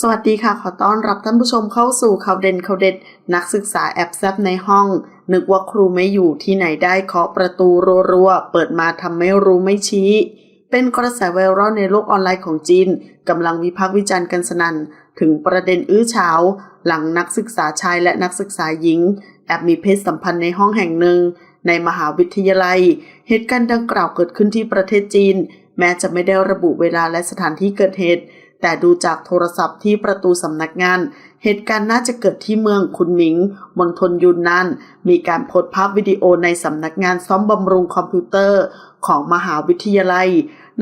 สวัสดีค่ะ ขอต้อนรับท่านผู้ชมเข้าสู่ข่าวเด่นข่าวเด็ด นักศึกษาแอบแซบในห้อง นึกว่าครูไม่อยู่ที่ไหนได้เคาะประตูรัวๆ เปิดมาทำไม่รู้ไม่ชี้ เป็นกระแสไวรัลในโลกออนไลน์ของจีนกำลังวิพากษ์วิจารณ์กันสนั่น ถึงประเด็นอื้อเฉาหลังนักศึกษาชายและนักศึกษาหญิง แอบมีเพศสัมพันธ์ในห้องแห่งหนึ่ง ในมหาวิทยาลัย เหตุการณ์ดังกล่าวเกิดขึ้นที่ประเทศจีน แม้จะไม่ได้ระบุเวลาและสถานที่เกิดเหตุ แต่ดูจากโทรศัพท์ที่ประตูสำนักงาน เหตุการณ์น่าจะเกิดที่เมืองคุนหมิงมณฑลยุนนานมีการโพสต์ภาพวิดีโอในสำนักงานซ่อมบำรุงคอมพิวเตอร์ของมหาวิทยาลัย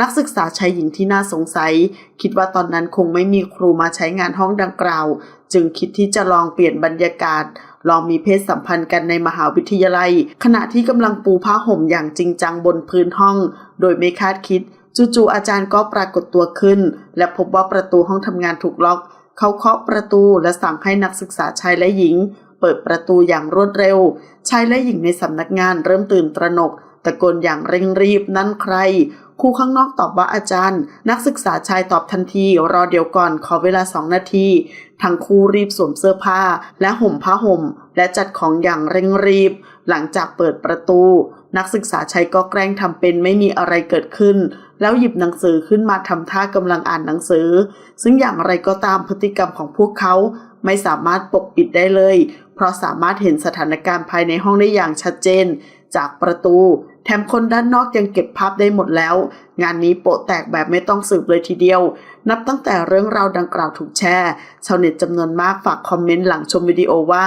นักศึกษาชายหญิงที่น่าสงสัย คิดว่าตอนนั้นคงไม่มีครูมาใช้งานห้องดังกล่าว จึงคิดที่จะลองเปลี่ยนบรรยากาศ ลองมีเพศสัมพันธ์กันในมหาวิทยาลัย ขณะที่กำลังปูผ้าห่มอย่างจริงจังบนพื้นห้อง โดยไม่คาดคิด จู่ๆอาจารย์ก็ปรากฏตัวขึ้น และพบว่าประตูห้องทำงานถูกล็อก เขาเคาะประตูและสั่งให้นักศึกษาชายและหญิง เปิดประตูอย่างรวดเร็ว ชายและหญิงในสำนักงานเริ่มตื่นตระหนกตะโกนอย่างเร่งรีบนั่นใครครูข้างนอกตอบว่าอาจารย์ นักศึกษาชายตอบทันทีรอเดี๋ยวก่อนขอเวลาสองนาทีทั้งคู่รีบสวมเสื้อผ้า และห่มผ้าห่ม และจัดของอย่างเร่งรีบ หลังจากเปิดประตู นักศึกษาชายก็แกล้งทำเป็นไม่มีอะไรเกิดขึ้น แล้วหยิบหนังสือขึ้นมาทำท่ากำลังอ่านหนังสือ ซึ่งอย่างไรก็ตามพฤติกรรมของพวกเขาไม่สามารถปกปิดได้เลย เพราะสามารถเห็นสถานการณ์ภายในห้องได้อย่างชัดเจน จากประตู แถมคนด้านนอกยังเก็บภาพได้หมดแล้ว งานนี้โปะแตกแบบไม่ต้องสืบเลยทีเดียว นับตั้งแต่เรื่องราวดังกล่าวถูกแชร์ชาวเน็ตจำนวนมากฝากคอมเมนต์หลังชมวิดีโอว่า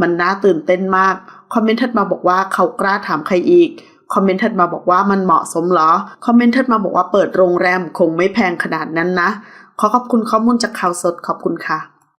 มันน่าตื่นเต้นมาก คอมเมนต์ถัดมาบอกว่าเขากล้าถามใครอีก คอมเมนต์ถัดมาบอกว่ามันเหมาะสมเหรอ คอมเมนต์ถัดมาบอกว่าเปิดโรงแรมคงไม่แพงขนาดนั้นนะ ขอขอบคุณข้อมูลจากข่าวสดขอบคุณค่ะ